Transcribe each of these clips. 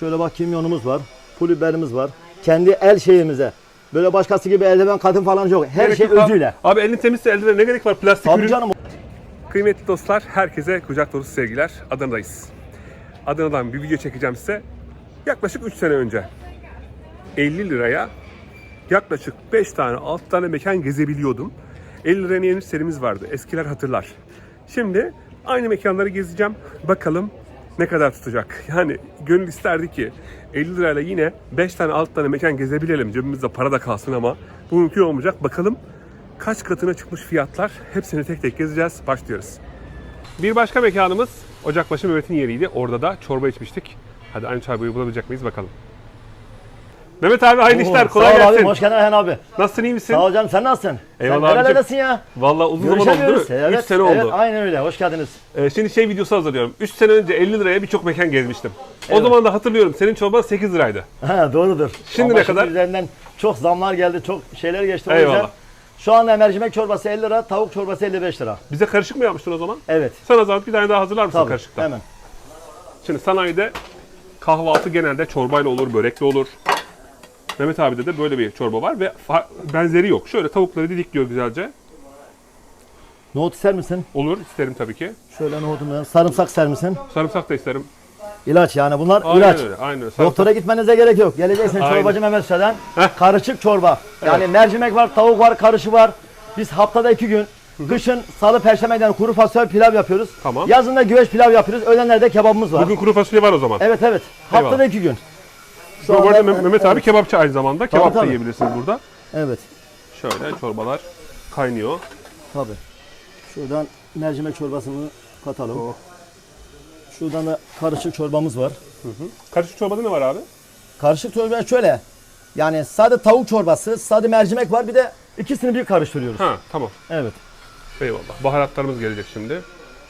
Şöyle bak kimyonumuz var. Pul biberimiz var. Kendi el şeyimize. Böyle başkası gibi eldiven kadın falan yok. Her Gerek şey yok abi. özüyle. Abi elin temizse elde ne gerek var plastik Tabii ürün. canım. Kıymetli dostlar, herkese kucak dolusu sevgiler. Adana'dayız. Adana'dan bir video çekeceğim size. Yaklaşık 3 sene önce 50 liraya yaklaşık 5 tane 6 tane mekan gezebiliyordum. 50 liraya yeni serimiz vardı. Eskiler hatırlar. Şimdi aynı mekanları gezeceğim. Bakalım ne kadar tutacak. Yani gönül isterdi ki 50 lirayla yine 5 tane 6 tane mekan gezebilelim. Cebimizde para da kalsın ama bu mümkün olmayacak. Bakalım kaç katına çıkmış fiyatlar. Hepsini tek tek gezeceğiz. Başlıyoruz. Bir başka mekanımız Ocakbaşı Mehmet'in yeriydi. Orada da çorba içmiştik. Hadi aynı çorbayı bulabilecek miyiz bakalım. Mehmet abi hayırlı işler. Kolay Sağ ol gelsin. Abi, hoş geldin Ayhan abi. Nasılsın iyi misin? Sağ ol canım sen nasılsın? Eyvallah sen nerelerdesin ya? Vallahi uzun zaman oldu değil mi? Görüşemiyoruz. 3 Evet, sene evet, oldu. aynen öyle. Hoş geldiniz. Ee, şimdi şey videosu hazırlıyorum. 3 sene önce 50 liraya birçok mekan gezmiştim. O Evet. zaman da hatırlıyorum senin çorban 8 liraydı. Ha, doğrudur. Şimdi Ama ne kadar? üzerinden çok zamlar geldi, çok şeyler geçti. O yüzden Eyvallah. Şu anda mercimek çorbası 50 lira, tavuk çorbası 55 lira. Bize karışık mı yapmıştın o zaman? Evet. Sana zahmet bir tane daha hazırlar mısın Tabii. karışıktan? Hemen. Şimdi sanayide kahvaltı genelde çorbayla olur, börekle olur. Mehmet abide de böyle bir çorba var ve benzeri yok. Şöyle tavukları didikliyor güzelce. Nohut ister misin? Olur, isterim tabii ki. Şöyle nohutumdan. Sarımsak ister misin? Sarımsak da isterim. İlaç yani bunlar Aynen ilaç. öyle, aynen öyle. Doktora gitmenize gerek yok. Geleceksin Aynen. çorbacı Mehmet Usta'dan. Karışık çorba. Yani mercimek var, tavuk var, karışı var. Biz haftada iki gün, kışın salı, perşembe günleri kuru fasulye pilav yapıyoruz. Tamam. Yazın da güveç pilav yapıyoruz. Öğlenlerde kebabımız var. Bugün kuru fasulye var o zaman. Evet evet. Haftada Eyvallah. iki gün. Şu Bu arada Mehmet abi kebapçı aynı zamanda. Kebap da tabii. yiyebilirsiniz burada. Evet. Şöyle çorbalar kaynıyor. Tabii. Şuradan mercimek çorbasını katalım. Oh. Şuradan da karışık çorbamız var. Karışık çorbada ne var abi? Karışık çorba şöyle. Yani sade tavuk çorbası, sade mercimek var. Bir de ikisini bir karıştırıyoruz. Ha tamam. Evet. Eyvallah. Baharatlarımız gelecek şimdi.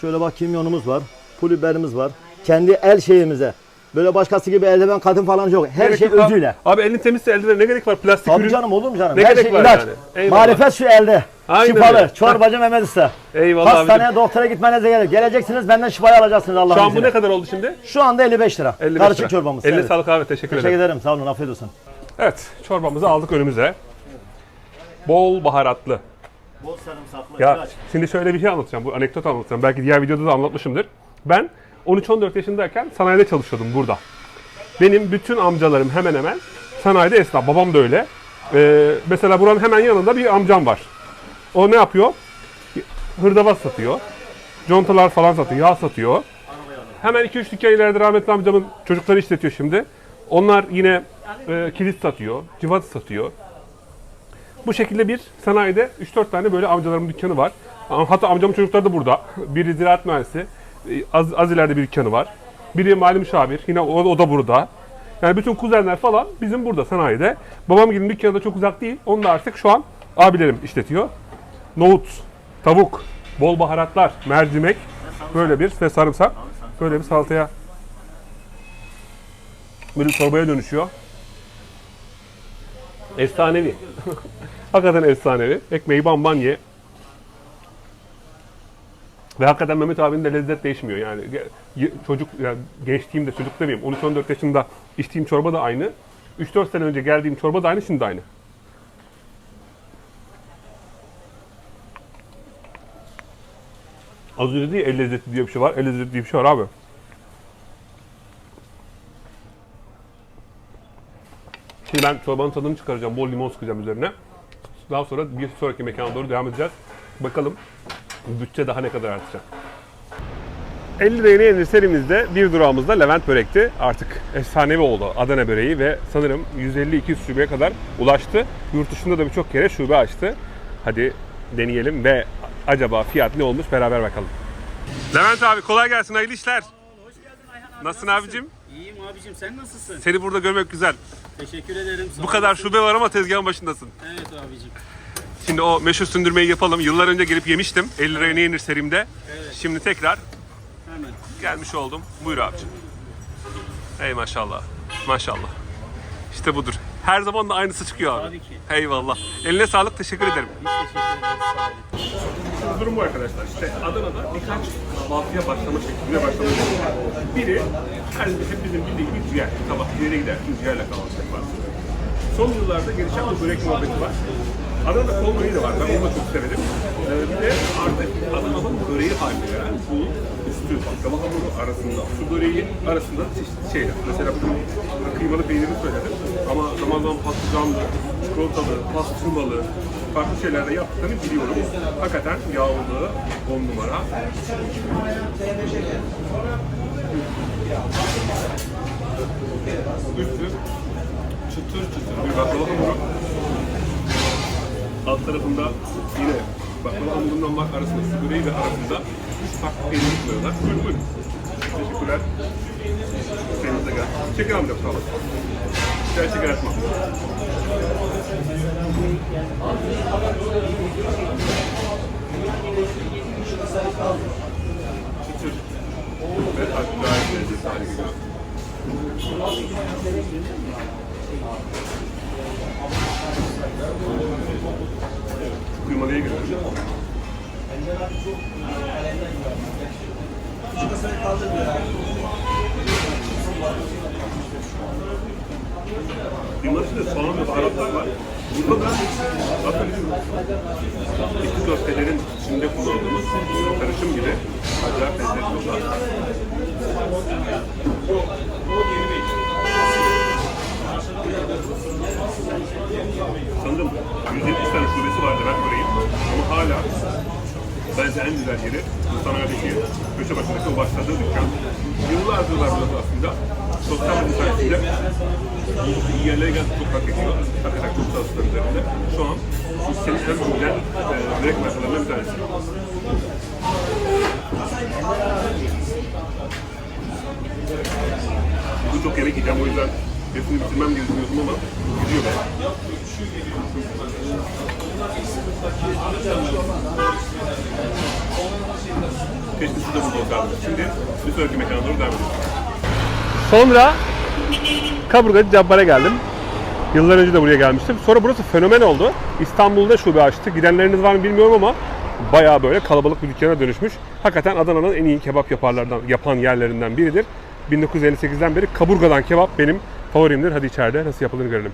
Şöyle bak kimyonumuz var. Pul biberimiz var. Kendi el şeyimize. Böyle başkası gibi eldiven kadın falan yok. Her Gerek şey yok abi. özüyle. Abi elin temizse elde ne gerek var? Plastik Tabii ürün. canım olur mu canım? Ne Her gerek şey var ilaç. yani? Eyvallah. Marifet şu elde. Aynen Şifalı. öyle. Çorbacı Mehmet Usta. Eyvallah Hastaneye, abicim. doktora gitmenize gerek. Geleceksiniz benden şifayı alacaksınız Allah'ın Şu an bu izniyle. ne kadar oldu şimdi? Şu anda 55 lira. 55 Karışık lira. çorbamız. Eline evet. sağlık abi. Teşekkür, Teşekkür ederim. ederim. Sağ olun. Afiyet olsun. Evet. Çorbamızı aldık önümüze. Bol baharatlı. Bol sarımsaklı. Ya şimdi şöyle bir şey anlatacağım. Bu anekdot anlatacağım. Belki diğer videoda da anlatmışımdır. Ben 13-14 yaşındayken sanayide çalışıyordum burada. Benim bütün amcalarım hemen hemen sanayide esnaf. Babam da öyle. Ee, mesela buranın hemen yanında bir amcam var. O ne yapıyor? Hırdavat satıyor. Contalar falan satıyor. Yağ satıyor. Hemen 2-3 dükkan ileride rahmetli amcamın çocukları işletiyor şimdi. Onlar yine e, kilit satıyor. Civat satıyor. Bu şekilde bir sanayide 3-4 tane böyle amcalarımın dükkanı var. Hatta amcamın çocukları da burada. Biri ziraat mühendisi. Az, az ileride bir dükkanı var. Biri mali müşavir. Yine o, o da burada. Yani bütün kuzenler falan bizim burada sanayide. Babam gibi dükkanı da çok uzak değil. Onu da artık şu an abilerim işletiyor. Nohut, tavuk, bol baharatlar, mercimek, böyle bir ve sarımsak. Böyle bir salataya böyle çorbaya dönüşüyor. Efsanevi. hakikaten efsanevi. Ekmeği bamban ye. Ve hakikaten Mehmet abinin de lezzet değişmiyor yani. Çocuk, yani gençliğimde, çocuk demeyeyim, 13-14 yaşında içtiğim çorba da aynı. 3-4 sene önce geldiğim çorba da aynı, şimdi de aynı. Az önce dedi ya el lezzeti diye bir şey var. El lezzeti diye bir şey var abi. Şimdi ben çorbanın tadını çıkaracağım. Bol limon sıkacağım üzerine. Daha sonra bir sonraki mekana doğru devam edeceğiz. Bakalım bütçe daha ne kadar artacak. 50 liraya yenir serimizde bir durağımız da Levent Börek'ti. Artık efsanevi oldu Adana böreği ve sanırım 150-200 şubeye kadar ulaştı. Yurt dışında da birçok kere şube açtı. Hadi deneyelim ve acaba fiyat ne olmuş beraber bakalım. Levent abi kolay gelsin hayırlı işler. Hoş geldin Ayhan abi. Nasılsın abicim? İyiyim abicim sen nasılsın? Seni burada görmek güzel. Teşekkür ederim. sağ Bu kadar olasın. şube var ama tezgahın başındasın. Evet abicim. Şimdi o meşhur sündürmeyi yapalım. Yıllar önce gelip yemiştim. 50 liraya ne yenir serimde. Evet. Şimdi tekrar Hemen. gelmiş oldum. Buyur abicim. Ey maşallah. Maşallah. İşte budur. Her zaman da aynısı çıkıyor abi. Tabii ki. Eyvallah. Eline sağlık. Teşekkür ederim. Biz teşekkür ederiz. Sağ olun. Şimdi durum bu arkadaşlar. İşte Adana'da birkaç kahvaltıya başlama şekline başlama şekli var. Biri her hepimizin bildiği gibi ciğer. Sabah ciğere gidersin ciğerle kahvaltı yaparsın. Son yıllarda gelişen bir börek muhabbeti var. Adana'da kol böreği de var. Ben onu çok severim. Ee, bir de artık Adana'nın böreği haline gelen bu üstü baklava hamuru arasında, su böreği arasında çeşitli şeyler. Mesela bugün kıymalı peyniri söyledim. Ama zaman zaman patlıcanlı, çikolatalı, pastırmalı, farklı şeyler de yaptıklarını biliyorum. Hakikaten yağlı, on numara. Üstü çıtır çıtır bir baklava hamuru. Alt tarafında yine baklava hamurundan var arasında böreği ve arasında farklı peynir koyuyorlar. Buyurun buyurun. Teşekkürler. Peynirinize gel. Şeker amcam sağ olun. Şeker şeker atmam. Ve baharatlar var. Burada da bizim eti köftelerin içinde kullandığımız karışım gibi acayip lezzetli olan. Sanırım 170 tane şubesi vardı ben böreğin. Ama hala bence en güzel yeri bu sanayideki köşe başındaki o başladığı dükkan. Yıllardır var burası aslında. Sosyal medya sayesinde iyi yerlere geldi çok hak ediyor. Hakikaten çok çalıştılar üzerinde. Şu an sistemlerin çok güzel e, börek masalarından bir tanesi. Bugün çok yemek yiyeceğim o yüzden hepsini bitirmem düşünüyordum ama gidiyor be. Keşke de burada olsaydınız. Şimdi bir sonraki mekana doğru devam edelim. Sonra Kaburgacı Cabbar'a geldim. Yıllar önce de buraya gelmiştim. Sonra burası fenomen oldu. İstanbul'da şube açtı. Gidenleriniz var mı bilmiyorum ama bayağı böyle kalabalık bir dükkana dönüşmüş. Hakikaten Adana'nın en iyi kebap yaparlardan, yapan yerlerinden biridir. 1958'den beri kaburgadan kebap benim favorimdir. Hadi içeride nasıl yapıldığını görelim.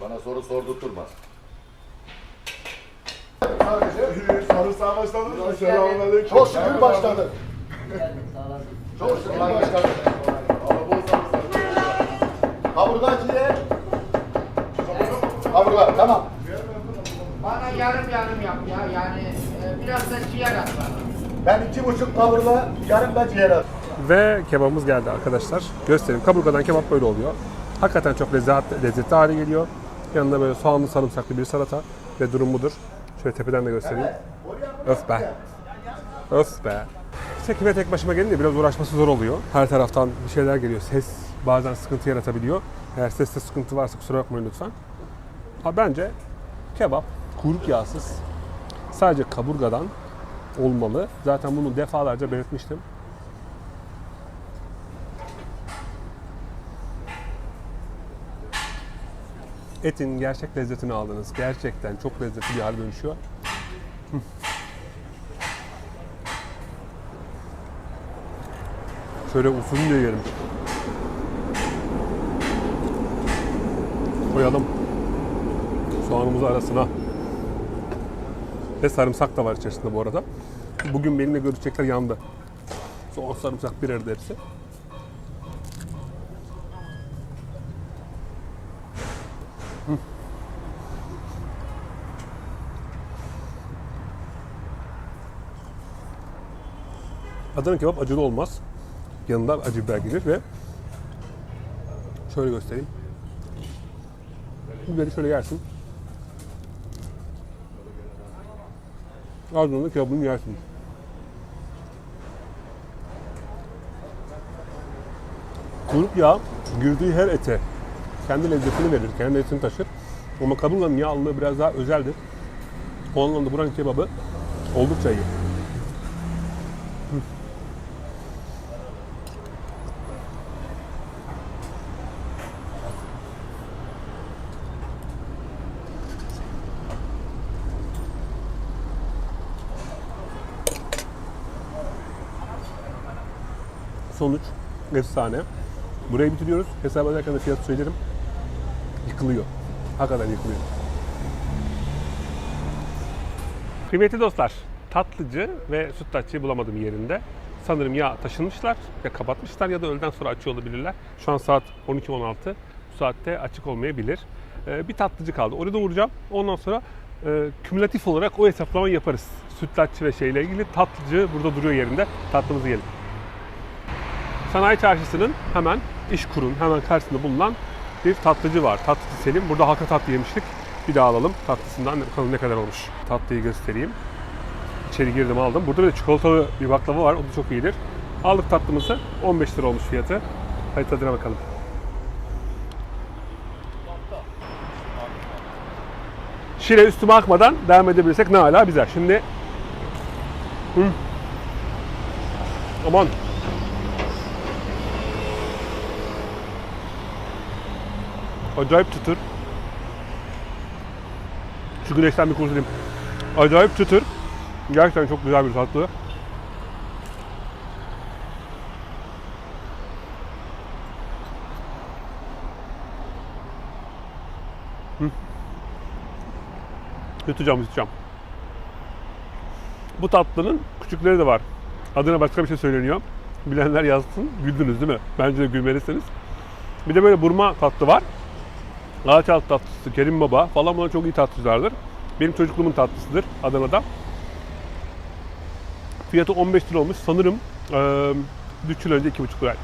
Bana soru sordurtturmaz. Sarımsağa başladınız mı? Selamünaleyküm. Çok şükür başladık. Çok şükür başladık. Ama bol sarımsak. Kaburga ciğer. Kaburga tamam. Bana yarım yarım yap ya yani e, biraz da ciğer at bana. Ben iki buçuk kaburga, yarım da ciğer at. Ve kebabımız geldi arkadaşlar. Göstereyim. Kaburgadan kebap böyle oluyor. Hakikaten çok lezzetli, lezzetli hale geliyor. Yanında böyle soğanlı sarımsaklı bir salata ve durum budur. Şöyle tepeden de göstereyim. Öf be. Öf be. Çekime tek başıma gelince biraz uğraşması zor oluyor. Her taraftan bir şeyler geliyor. Ses bazen sıkıntı yaratabiliyor. Eğer seste sıkıntı varsa kusura bakmayın lütfen. Ha bence kebap kuyruk yağsız sadece kaburgadan olmalı. Zaten bunu defalarca belirtmiştim. etin gerçek lezzetini aldınız. Gerçekten çok lezzetli bir hale dönüşüyor. Şöyle usulünü de yiyelim. Koyalım. Soğanımızı arasına. Ve sarımsak da var içerisinde bu arada. Bugün benimle görüşecekler yandı. Soğan sarımsak bir arada hepsi. Adana kebap acılı olmaz. Yanında acı biber gelir ve şöyle göstereyim. Biberi şöyle yersin. Ardından da kebabını yersin. Kuyruk yağı girdiği her ete kendi lezzetini verir, kendi lezzetini taşır. Ama kaburganın yağlılığı biraz daha özeldir. O anlamda buranın kebabı oldukça iyi. Sonuç efsane. Burayı bitiriyoruz. Hesap ederken de fiyat söylerim. Yıkılıyor. Hakikaten yıkılıyor. Kıymetli dostlar, tatlıcı ve sütlaççıyı bulamadım yerinde. Sanırım ya taşınmışlar ya kapatmışlar ya da öğleden sonra açıyor olabilirler. Şu an saat 12-16. Bu saatte açık olmayabilir. Ee, bir tatlıcı kaldı. Orada uğrayacağım. Ondan sonra e, kümülatif olarak o hesaplamayı yaparız. Sütlaççı ve şeyle ilgili tatlıcı burada duruyor yerinde. Tatlımızı yiyelim. Sanayi Çarşısı'nın hemen iş kurun hemen karşısında bulunan bir tatlıcı var. Tatlıcı Selim. Burada halka tatlı yemiştik. Bir daha alalım tatlısından bakalım ne kadar olmuş. Tatlıyı göstereyim. İçeri girdim aldım. Burada bir de çikolatalı bir baklava var. O da çok iyidir. Aldık tatlımızı. 15 lira olmuş fiyatı. Hadi tadına bakalım. Şire üstüme akmadan devam edebilirsek ne hala bize. Şimdi Hı. Aman Acayip çıtır. Şu güneşten bir kurtulayım. Acayip çıtır. Gerçekten çok güzel bir tatlı. Hı. Yutacağım, yutacağım. Bu tatlının küçükleri de var. Adına başka bir şey söyleniyor. Bilenler yazsın. Güldünüz değil mi? Bence de gülmelisiniz. Bir de böyle burma tatlı var. Ağaçaltı tatlısı, Kerim Baba falan bunlar çok iyi tatlıcılardır. Benim çocukluğumun tatlısıdır Adana'da. Fiyatı 15 lira olmuş. Sanırım eee 3 yıl önce 2,5 liraydı.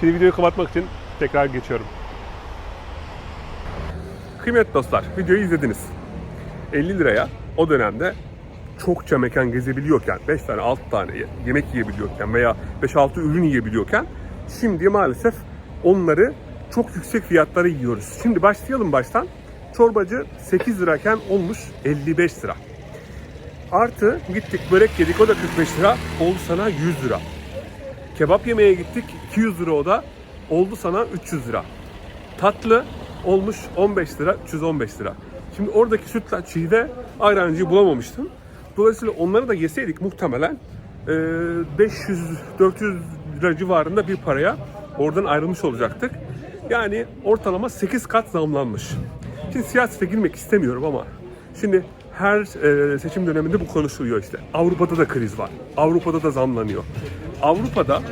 Şimdi videoyu kapatmak için tekrar geçiyorum. Kıymetli dostlar, videoyu izlediniz. 50 liraya o dönemde çokça mekan gezebiliyorken, 5 tane 6 tane yemek yiyebiliyorken veya 5-6 ürün yiyebiliyorken şimdi maalesef onları çok yüksek fiyatlara yiyoruz. Şimdi başlayalım baştan. Çorbacı 8 lirayken olmuş 55 lira. Artı gittik börek yedik o da 45 lira oldu sana 100 lira. Kebap yemeye gittik 200 lira o da oldu sana 300 lira. Tatlı olmuş 15 lira 315 lira. Şimdi oradaki sütlaççıyı ve ayrancıyı bulamamıştım. Dolayısıyla onları da yeseydik muhtemelen e, 500-400 lira civarında bir paraya oradan ayrılmış olacaktık. Yani ortalama 8 kat zamlanmış. Şimdi siyasete girmek istemiyorum ama şimdi her e, seçim döneminde bu konuşuluyor işte. Avrupa'da da kriz var. Avrupa'da da zamlanıyor. Avrupa'da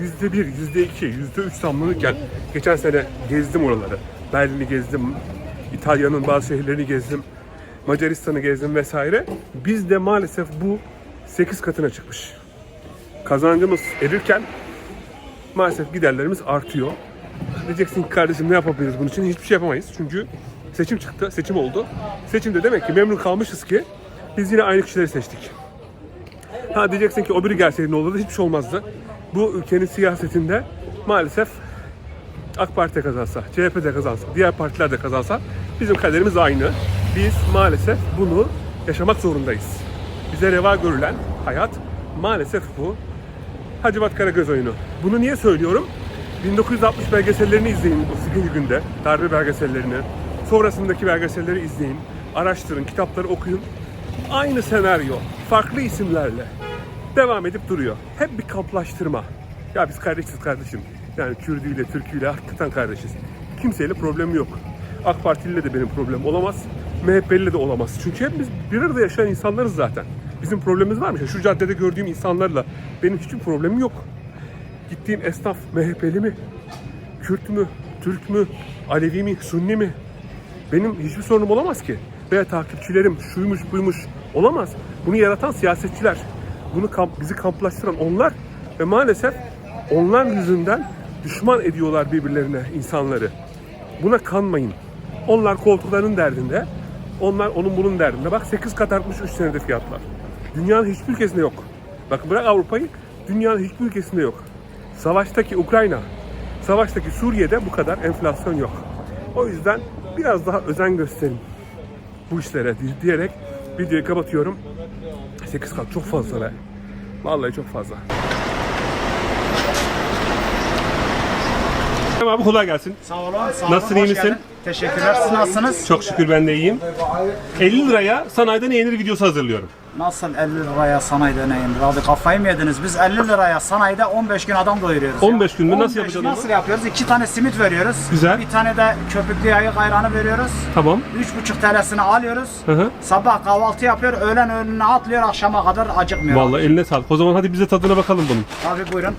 yüzde bir, yüzde iki, yüzde üç zamlanırken geçen sene gezdim oraları. Berlin'i gezdim, İtalya'nın bazı şehirlerini gezdim, Macaristan'ı gezdim vesaire. Bizde maalesef bu 8 katına çıkmış. Kazancımız erirken maalesef giderlerimiz artıyor. Diyeceksin ki kardeşim ne yapabiliriz bunun için? Hiçbir şey yapamayız. Çünkü seçim çıktı, seçim oldu. Seçimde demek ki memnun kalmışız ki biz yine aynı kişileri seçtik. Ha diyeceksin ki o biri gelseydi ne olurdu? Hiçbir şey olmazdı. Bu ülkenin siyasetinde maalesef AK Parti kazansa, CHP de kazansa, diğer partiler de kazansa bizim kaderimiz aynı. Biz maalesef bunu yaşamak zorundayız. Bize reva görülen hayat maalesef bu. Hacivat Karagöz oyunu. Bunu niye söylüyorum? 1960 belgesellerini izleyin o Sigil günde, darbe belgesellerini. Sonrasındaki belgeselleri izleyin, araştırın, kitapları okuyun. Aynı senaryo, farklı isimlerle devam edip duruyor. Hep bir kamplaştırma. Ya biz kardeşiz kardeşim. Yani Kürdüyle, Türküyle hakikaten kardeşiz. Kimseyle problem yok. AK Partiliyle de benim problem olamaz. MHP'liyle de olamaz. Çünkü hepimiz bir arada yaşayan insanlarız zaten. Bizim problemimiz var mı? Şu caddede gördüğüm insanlarla benim hiçbir problemim yok. Gittiğim esnaf MHP'li mi? Kürt mü? Türk mü? Alevi mi? Sunni mi? Benim hiçbir sorunum olamaz ki. Veya takipçilerim şuymuş buymuş olamaz. Bunu yaratan siyasetçiler. Bunu kamp, bizi kamplaştıran onlar ve maalesef onlar yüzünden düşman ediyorlar birbirlerine insanları. Buna kanmayın. Onlar koltuklarının derdinde. Onlar onun bunun derdinde. Bak 8 kat artmış 3 senede fiyatlar. Dünyanın hiçbir ülkesinde yok. Bakın bırak Avrupa'yı, dünyanın hiçbir ülkesinde yok. Savaştaki Ukrayna, savaştaki Suriye'de bu kadar enflasyon yok. O yüzden biraz daha özen gösterin bu işlere di- diyerek videoyu kapatıyorum. 8 kat çok fazla be. Vallahi çok fazla. Tamam abi kolay gelsin. Sağ olun. Sağ olun. Nasılsın, iyi hoş misin? geldin. Teşekkürler. Siz nasılsınız? Çok şükür ben de iyiyim. 50 liraya sanayide ne yenir videosu hazırlıyorum. Nasıl 50 liraya sanayide ne yenir? Abi kafayı mı yediniz? Biz 50 liraya sanayide 15 gün adam doyuruyoruz. 15 gün mü? Nasıl 15 yapacağız Nasıl yapıyoruz? 2 tane simit veriyoruz. Güzel. Bir tane de köpüklü yayık ayranı veriyoruz. Tamam. 3,5 TL'sini alıyoruz. Hı hı. Sabah kahvaltı yapıyor, öğlen önüne atlıyor, akşama kadar acıkmıyor. Vallahi eline sağlık. O zaman hadi bize tadına bakalım bunun. Abi buyurun.